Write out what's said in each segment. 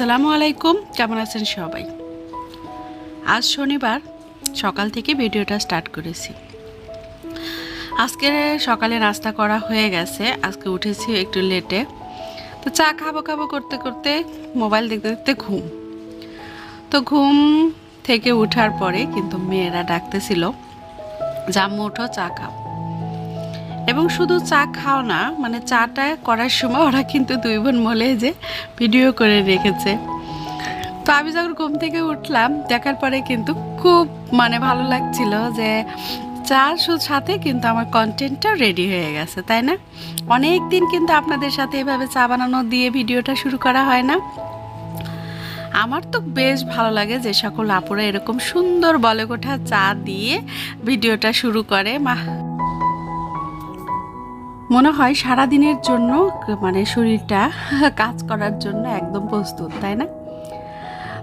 আসসালামু আলাইকুম। কেমন আছেন সবাই? আজ শনিবার, সকাল থেকে ভিডিওটা স্টার্ট করেছি। আজকে সকালে নাস্তা করা হয়ে গেছে। আজকে উঠেছি একটু লেটে। তো চা খাব খাব করতে করতে মোবাইল দেখতে দেখতে ঘুম। তো ঘুম থেকে উঠার পরে কিন্তু মেয়েরা ডাকতেছিল, জাম্মু উঠো, চা খাও। এবং শুধু চা খাও না মানে চাটা করার সময় ওরা কিন্তু দুই বোন মলে যে ভিডিও করে রেখেছে। তো আমি যখন ঘুম থেকে উঠলাম, দেখার পরে কিন্তু খুব মানে ভালো লাগছিল যে চার সাথে কিন্তু আমার কন্টেন্টটাও রেডি হয়ে গেছে, তাই না? অনেক দিন কিন্তু আপনাদের সাথে এভাবে চা বানানো দিয়ে ভিডিওটা শুরু করা হয় না। আমার তো বেশ ভালো লাগে যে সকল আপুরা এরকম সুন্দর বলে কোঠা চা দিয়ে ভিডিওটা শুরু করে। মা মনে হয় সারা দিনের জন্য মানে শরীরটা কাজ করার জন্য একদম প্রস্তুত, তাই না?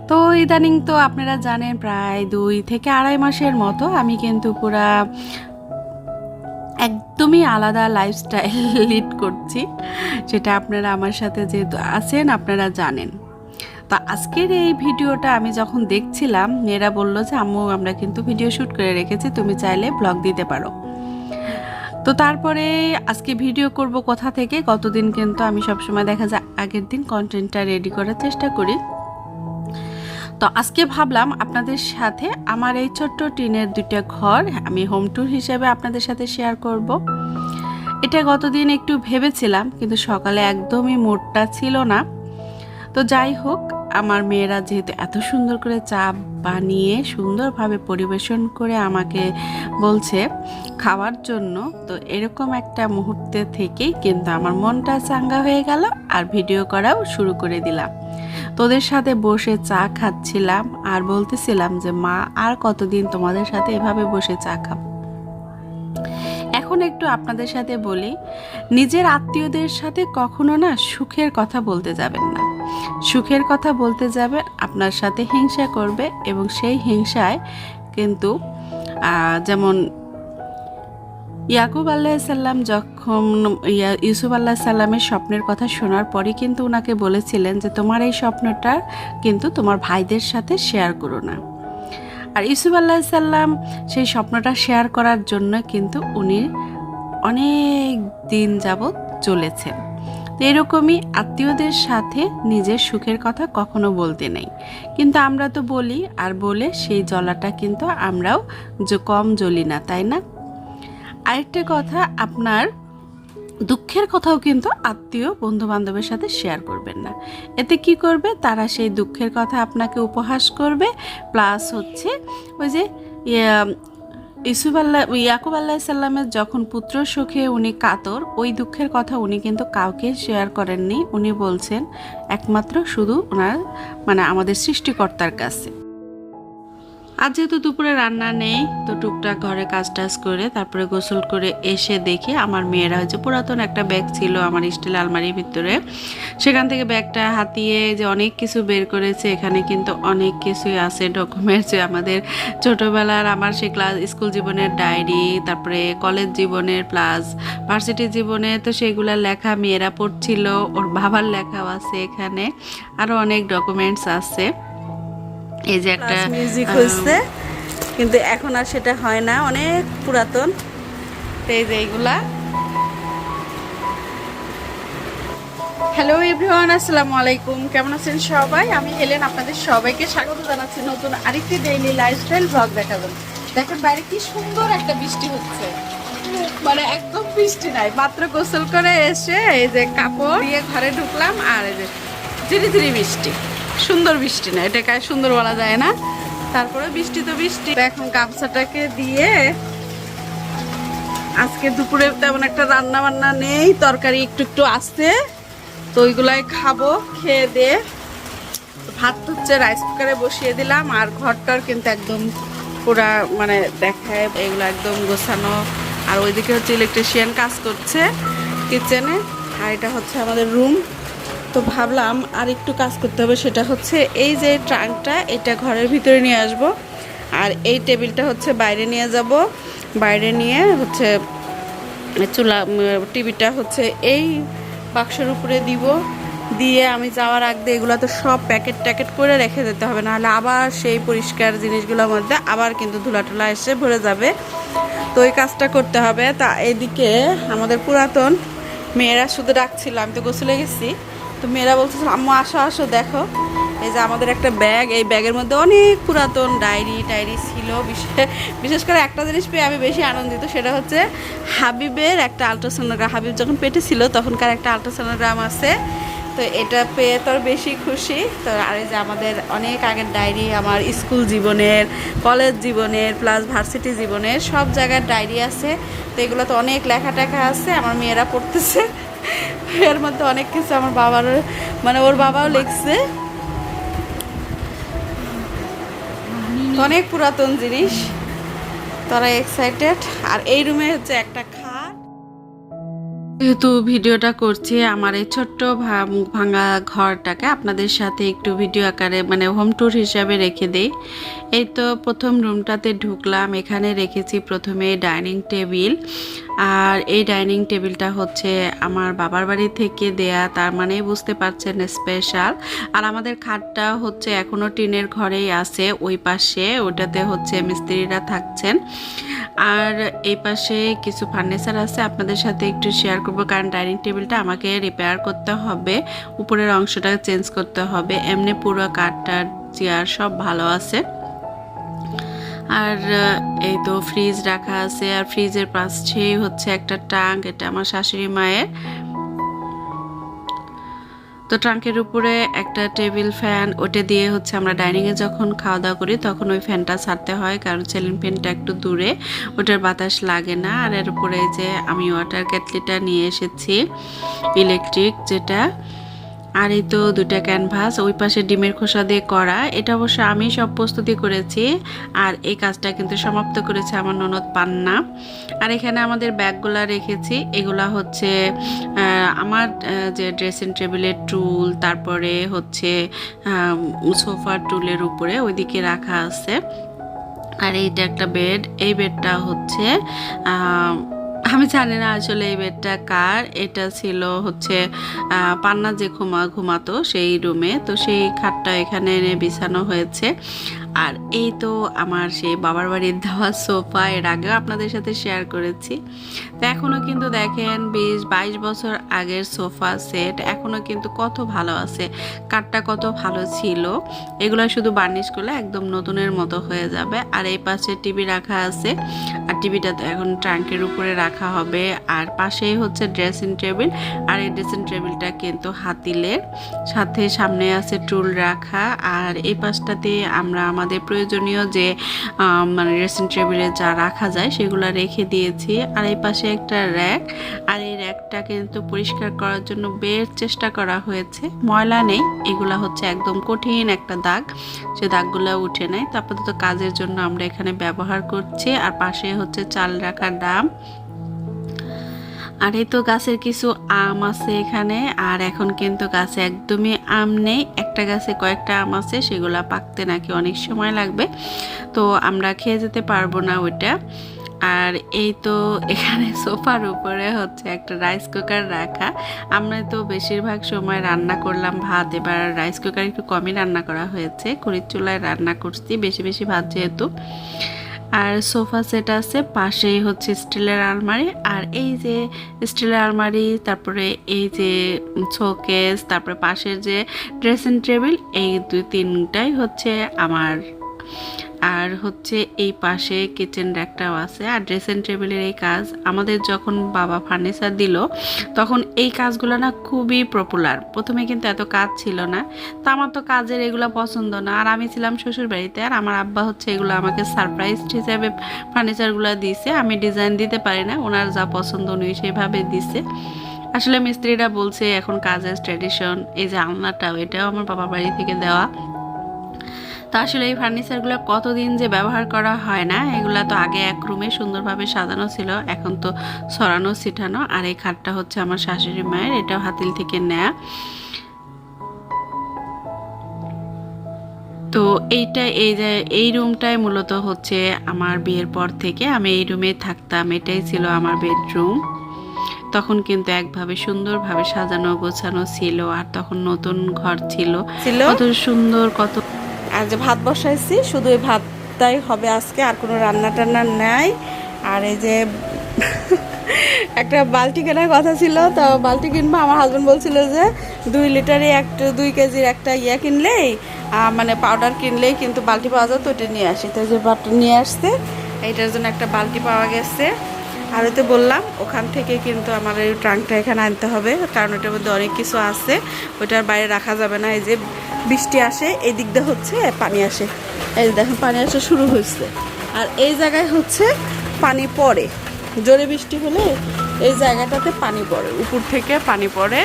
তো ইদানিং তো আপনারা জানেন প্রায় দুই থেকে আড়াই মাসের মতো আমি কিন্তু পুরা একদমই আলাদা লাইফস্টাইল লিড করছি সেটা আপনারা আমার সাথে যেহেতু আছেন, আপনারা জানেন। তো আজকের এই ভিডিওটা আমি যখন দেখছিলাম, মেয়েরা বলল যে, আম্মু, আমরা কিন্তু ভিডিও শ্যুট করে রেখেছি, তুমি চাইলে ব্লগ দিতে পারো। তো তারপরে আজকে ভিডিও করব কোথা থেকে? কতদিন কিন্তু আমি সবসময় দেখা যায় আগের দিন কন্টেন্টটা রেডি করার চেষ্টা করি। তো আজকে ভাবলাম আপনাদের সাথে আমার এই ছোট্ট টিনের দুইটা ঘর আমি হোম ট্যুর হিসেবে আপনাদের সাথে শেয়ার করব। এটা গতদিন একটু ভেবেছিলাম, কিন্তু সকালে একদমই মোডটা ছিল না। তো যাই হোক আমার মেয়েরা যেহেতু এত সুন্দর করে চা বানিয়ে সুন্দরভাবে পরিবেশন করে আমাকে বলছে খাওয়ার জন্য, তো এরকম একটা মুহূর্তে থেকেই কিন্তু আমার মনটা চাঙ্গা হয়ে গেল আর ভিডিও করাও শুরু করে দিলাম। তোদের সাথে বসে চা খাচ্ছিলাম আর বলতেছিলাম যে, মা, আর কতদিন তোমাদের সাথে এভাবে বসে চা খাব? এখন একটু আপনাদের সাথে বলি, নিজের আত্মীয়দের সাথে কখনো না সুখের কথা বলতে যাবেন না। সুখের কথা বলতে যাবেন, আপনার সাথে হিংসা করবে এবং সেই হিংসায় কিন্তু যেমন ইয়াকুব আল্লাহ সাল্লাম যখন ইয়া- ইউসুফ আল্লাহ সাল্লামের স্বপ্নের কথা শোনার পরই কিন্তু ওনাকে বলেছিলেন যে, তোমার এই স্বপ্নটা কিন্তু তোমার ভাইদের সাথে শেয়ার করো না। আর ইউসুফ আল্লাহ সাল্লাম সেই স্বপ্নটা শেয়ার করার জন্য কিন্তু উনি অনেক দিন যাবৎ চলেছেন। তো এরকমই আত্মীয়দের সাথে নিজের সুখের কথা কখনো বলতে নেই। কিন্তু আমরা তো বলি, আর বলে সেই জ্বলাটা কিন্তু আমরাও কম জ্বলি না, তাই না? আরেকটা কথা, আপনার দুঃখের কথাও কিন্তু আত্মীয় বন্ধু বান্ধবের সাথে শেয়ার করবেন না। এতে কি করবে? তারা সেই দুঃখের কথা আপনাকে উপহাস করবে। প্লাস হচ্ছে ওই যে ইসুফ আল্লাহ, ইয়াকুব আল্লাহ সাল্লামের যখন পুত্র সুখে উনি কাতর, ওই দুঃখের কথা উনি কিন্তু কাউকে শেয়ার করেননি। উনি বলছেন, একমাত্র শুধু ওনার মানে আমাদের সৃষ্টিকর্তার কাছে। আজ যেহেতু দুপুরে রান্না নেই, তো টুকটাক ঘরে কাজ টাজ করে তারপরে গোসল করে এসে দেখি আমার মেয়েরা হচ্ছে পুরাতন একটা ব্যাগ ছিল আমার স্টিল আলমারির ভিতরে। সেখান থেকে ব্যাগটা হাতিয়ে যে অনেক কিছু বের করেছে, এখানে কিন্তু অনেক কিছুই আছে ডকুমেন্টস আমাদের ছোটোবেলার আমার সেই ক্লাস, স্কুল জীবনের ডায়েরি, তারপরে কলেজ জীবনের প্লাস, ভার্সিটি জীবনে তো সেগুলো লেখা মেয়েরা পড়ছিল, ওর বাবার লেখাও আছে এখানে আরও অনেক ডকুমেন্টস আছে। এই যে একটা মিউজিক হচ্ছে কিন্তু এখন আর সেটা হয় না অনেক পুরাতন। এই যে এইগুলা। হ্যালো এভরিওয়ান আসসালামু আলাইকুম। কেমন আছেন সবাই? আমি হেলেন আপনাদের সবাইকে স্বাগত জানাচ্ছি নতুন আরেকটি ডেইলি লাইফস্টাইল ব্লগ দেখাবেন দেখেন বাইরে কি সুন্দর একটা বৃষ্টি হচ্ছে। মানে একদম বৃষ্টি নাই মাত্র গোসল করে এসে এই যে কাপড় দিয়ে ঘরে ঢুকলাম আর এই যে ধীরে ধীরে বৃষ্টি। সুন্দর বৃষ্টি না এটাকে সুন্দর বলা যায় না। তারপরে বৃষ্টি তো বৃষ্টি। এখন গামছাটাকে দিয়ে আজকে দুপুরে তেমন একটা রান্না বান্না নেই, তরকারি একটু একটু আসতে তো ওইগুলাই খাব, খেয়ে দিয়ে। ভাত হচ্ছে রাইস কুকারে বসিয়ে দিলাম, আর ঘরটার কিন্তু একদম পুরা মানে দেখায়, এগুলো একদম গোছানো। আর ওইদিকে হচ্ছে ইলেকট্রিশিয়ান কাজ করছে কিচেনে আর এটা হচ্ছে আমাদের রুম তো ভাবলাম আর একটু কাজ করতে হবে, সেটা হচ্ছে এই যে ট্রাঙ্কটা, এটা ঘরের ভিতরে নিয়ে আসব। আর এই টেবিলটা হচ্ছে বাইরে নিয়ে যাব। বাইরে নিয়ে হচ্ছে চুলা টিভিটা হচ্ছে এই বাক্সের উপরে দিব। দিয়ে আমি যাওয়ার আগ এগুলো তো সব প্যাকেট ট্যাকেট করে রেখে দিতে হবে, নাহলে আবার সেই পরিষ্কার জিনিসগুলোর মধ্যে আবার কিন্তু ধুলা টুলা এসে ভরে যাবে। তো এই কাজটা করতে হবে। তা এদিকে আমাদের পুরাতন মেয়েরা শুধু ডাকছিল, আমি তো গোসলে গেছি। তো মেয়েরা বলতেছিল আম্মু, আসো আসো, দেখো। এই যে আমাদের একটা ব্যাগ, এই ব্যাগের মধ্যে অনেক পুরাতন ডায়েরি, টায়েরি ছিল। বিশেষ- করে একটা জিনিস পেয়ে আমি বেশি আনন্দিত, সেটা হচ্ছে হাবিবের একটা আলট্রাসোনোগ্রাম। হাবিব যখন পেটে ছিল, তখনকার একটা আলট্রাসোনোগ্রাম আছে। তো এটা পেয়ে তো আর বেশি খুশি। তো আর যে আমাদের অনেক আগের ডায়েরি, আমার স্কুল জীবনের, কলেজ জীবনের প্লাস ভার্সিটি জীবনের সব জায়গার ডায়েরি আছে। তো এগুলো তো অনেক লেখা টেখা আছে, আমার মেয়েরা পড়তেছে। এর মধ্যে অনেক কিছু আমার বাবার মানে ওর বাবাও লিখছে। অনেক পুরাতন জিনিস। তারা এক্সাইটেড আর এই রুমে হচ্ছে একটা যেহেতু ভিডিওটা করছি, আমার এই ছোট্ট ভাঙা ঘরটাকে আপনাদের সাথে একটু ভিডিও আকারে মানে হোম ট্যুর হিসাবে রেখে দেই। এই তো প্রথম রুমটাতে ঢুকলাম, এখানে রেখেছি প্রথমে ডাইনিং টেবিল। আর এই ডাইনিং টেবিলটা হচ্ছে আমার বাবার বাড়ি থেকে দেয়া, তার মানে বুঝতে পারছেন স্পেশাল আর আমাদের খাটটা হচ্ছে এখনও টিনের ঘরেই আছে, ওই পাশে, ওটাতে হচ্ছে মিস্ত্রিরা থাকছেন। আর এই পাশে কিছু ফার্নিচার আছে, আপনাদের সাথে একটু শেয়ার করব, কারণ ডাইনিং টেবিলটা আমাকে রিপেয়ার করতে হবে, উপরের অংশটা চেঞ্জ করতে হবে, এমনি পুরো কাঠটার চেয়ার সব ভালো আছে। আর এই তো ফ্রিজ রাখা আছে আর ফ্রিজের পাশেই হচ্ছে একটা ট্যাঙ্ক এটা আমার শাশুড়ি মায়ের। তো ট্রাঙ্কের উপরে একটা টেবিল ফ্যান ওটা দিয়ে হচ্ছে আমরা ডাইনিংয়ে যখন খাওয়া দাওয়া করি, তখন ওই ফ্যানটা ছাড়তে হয়, কারণ সেলিং ফ্যানটা একটু দূরে, ওটার বাতাস লাগে না। আর এর উপরে যে আমি ওয়াটার কেটলিটা নিয়ে এসেছি ইলেকট্রিক যেটা। আর এই তো দুটা ক্যানভাস ওই পাশে ডিমের খোসা দিয়ে করা। এটা অবশ্য আমি সব প্রস্তুতি করেছি, আর এই কাজটা কিন্তু সমাপ্ত করেছে আমার ননদ পান্না। আর এখানে আমাদের ব্যাগগুলা রেখেছি, এগুলা হচ্ছে আমার যে ড্রেসিং টেবিলের টুল তারপরে হচ্ছে সোফার টুলের উপরে ওইদিকে রাখা আছে। আর এইটা একটা বেড এই বেডটা হচ্ছে আমি জানি না আসলে এই বেডটা কার। এটা ছিল হচ্ছে পান্না যে ঘুমা, ঘুমাতো সেই রুমে। তো সেই খাটটা এখানে এনে বিছানো হয়েছে। আর এই তো আমার সেই বাবার বাড়ির দেওয়া সোফা, এর আগেও আপনাদের সাথে শেয়ার করেছি। তো এখনও কিন্তু দেখেন বিশ, বাইশ বছর আগের সোফা সেট এখনও কিন্তু কত ভালো আছে। কাঠটা কত ভালো ছিল। এগুলো শুধু বার্নিশ করলে একদম নতুনের মতো হয়ে যাবে। আর এই পাশে টিভি রাখা আছে। আর টিভিটা তো এখন ট্রাঙ্কের উপরে রাখা হবে। আর পাশেই হচ্ছে ড্রেসিং টেবিল আর এই ড্রেসিং টেবিলটা কিন্তু হাতিলের। সাথে সামনে আছে টুল রাখা। আর এই পাশটাতে আমরা আমাদের প্রয়োজনীয় যে মানে ড্রেসিং টেবিলে যা রাখা যায় সেগুলো রেখে দিয়েছি। আর এই পাশে একটা র্যাক আর এই র্যাকটা কিন্তু পরিষ্কার করার জন্য বের চেষ্টা করা হয়েছে। ময়লা নেই, এগুলা হচ্ছে একদম কঠিন একটা দাগ, সে দাগগুলো উঠে নেয় তো কাজের জন্য আমরা এখানে ব্যবহার করছি। আর পাশে হচ্ছে চাল রাখার ডাম আর এই তো গাছের কিছু আম আছে এখানে, আর এখন কিন্তু গাছে একদমই আম নেই। একটা গাছে কয়েকটা আম আছে, সেগুলো পাকতে নাকি অনেক সময় লাগবে। তো আমরা খেয়ে যেতে পারব না ওইটা। আর এই তো এখানে সোফার উপরে হচ্ছে একটা রাইস কুকার রাখা। আমরা তো বেশিরভাগ সময় রান্না করলাম ভাত, এবার রাইস কুকার একটু কমই রান্না করা হয়েছে। খড়ির চুলায় রান্না করছি, বেশি বেশি ভাত যেহেতু। আর সোফা সেট আছে, পাশেই হচ্ছে স্টিলের আলমারি। আর এই যে স্টিলের আলমারি, তারপরে এই যে শোকেস, তারপরে পাশের যে ড্রেসিং টেবিল এই দুই তিনটাই হচ্ছে আমার আর হচ্ছে এই পাশে কিচেন র্যাকটাও আছে। আর ড্রেসিং টেবিলের এই কাজ আমাদের যখন বাবা ফার্নিচার দিল, তখন এই কাজগুলো না খুবই পপুলার প্রথমে কিন্তু এত কাজ ছিল না। তো আমার তো কাজের এগুলো পছন্দ না। আর আমি ছিলাম শ্বশুর বাড়িতে আর আমার আব্বা হচ্ছে এগুলো আমাকে সারপ্রাইজ হিসেবে ফার্নিচারগুলো দিছে। আমি ডিজাইন দিতে পারি না, ওনার যা পছন্দ উনি সেইভাবে দিছে। আসলে মিস্ত্রিরা বলছে, এখন কাজের ট্র্যাডিশন এই যে আলনাটাও, এটাও আমার বাবার বাড়ি থেকে দেওয়া। তা আসলে এই ফার্নিচারগুলো কতদিন যে ব্যবহার করা হয় না এগুলা তো আগে এক রুমে সুন্দরভাবে সাজানো ছিল এখন তো সরানো ছিটানো আর এই খাটটা হচ্ছে আমার শাশুড়ি মায়ের এটাও হাতিল থেকে নেয়া। তো এইটা এই যে এই রুমটাই মূলত হচ্ছে আমার বিয়ের পর থেকে আমি এই রুমে থাকতাম এটাই ছিল আমার বেডরুম। তখন কিন্তু একভাবে সুন্দরভাবে সাজানো গোছানো ছিল আর তখন নতুন ঘর ছিল। ছিল? কত সুন্দর কত আর যে ভাত বসাইছি, শুধু এই ভাতটাই হবে আজকে, আর কোনো রান্না টান্না নাই। আর এই যে একটা বালতি কেনার কথা ছিল, তো বালতি কিনবো। আমার হাজব্যান্ড বলছিল যে, দুই লিটারে একটা, দুই কেজির একটা ইয়ে কিনলেই মানে পাউডার কিনলেই কিন্তু বালতি পাওয়া যায়, তো ওটা নিয়ে আসি। তো যে বাট নিয়ে আসছে, এইটার জন্য একটা বালতি পাওয়া গেছে। আর ওতে বললাম, ওখান থেকে কিন্তু আমার এই ট্রাঙ্কটা এখানে আনতে হবে, কারণ ওটার মধ্যে অনেক কিছু আছে, ওটার বাইরে রাখা যাবে না। এই যে বৃষ্টি আসে এই দিক দিয়ে হচ্ছে পানি আসে। এই দেখো পানি আসা শুরু হয়েছে। আর এই জায়গায় হচ্ছে পানি পড়ে। জোরে বৃষ্টি হলে এই জায়গাটাতে পানি পড়ে। উপর থেকে পানি পড়ে।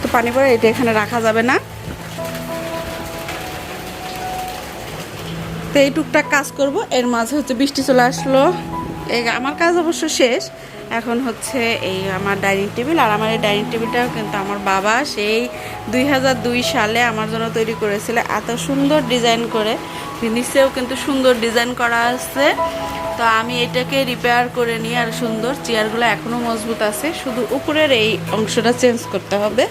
তো পানি পড়ে এটা এখানে রাখা যাবে না। তো এই টুকটাক কাজ করব এর মাঝে হচ্ছে বৃষ্টি চলে আসলো। এই আমার কাজ অবশ্য শেষ। এখন হচ্ছে এই আমার ডাইনিং টেবিল, আর আমার এই ডাইনিং টেবিলটাও কিন্তু আমার বাবা সেই দুই সালে আমার জন্য তৈরি করেছিল। এত সুন্দর ডিজাইন করে, নিচেও কিন্তু সুন্দর ডিজাইন করা আছে। তো আমি এটাকে রিপেয়ার করে নিয়ে, আর সুন্দর চেয়ারগুলো এখনও মজবুত আছে। শুধু উপরের এই অংশটা চেঞ্জ করতে হবে।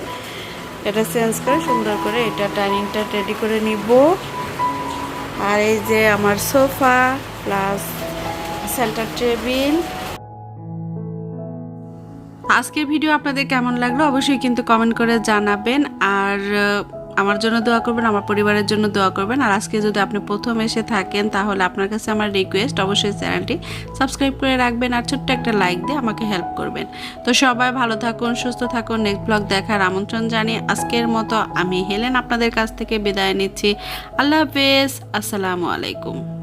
এটা চেঞ্জ করে সুন্দর করে এটা ডাইনিংটা রেডি করে নিব। আর এই যে আমার সোফা প্লাস সেন্টার টেবিল আজকের ভিডিও আপনাদের কেমন লাগল অবশ্যই কিন্তু কমেন্ট করে জানাবেন। আর আমার জন্য দোয়া করবেন, আমার পরিবারের জন্য দোয়া করবেন। আর আজকে যদি আপনি প্রথম এসে থাকেন, তাহলে আপনার কাছে আমার রিকোয়েস্ট অবশ্যই চ্যানেলটি সাবস্ক্রাইব করে রাখবেন আর ছোট্ট একটা লাইক দিয়ে আমাকে হেল্প করবেন। তো সবাই ভালো থাকুন, সুস্থ থাকুন। নেক্সট ব্লগ দেখার আমন্ত্রণ জানিয়ে আজকের মতো আমি হেলেন আপনাদের কাছ থেকে বিদায় নিচ্ছি। আল্লাহ হাফেজ, আসসালামু আলাইকুম।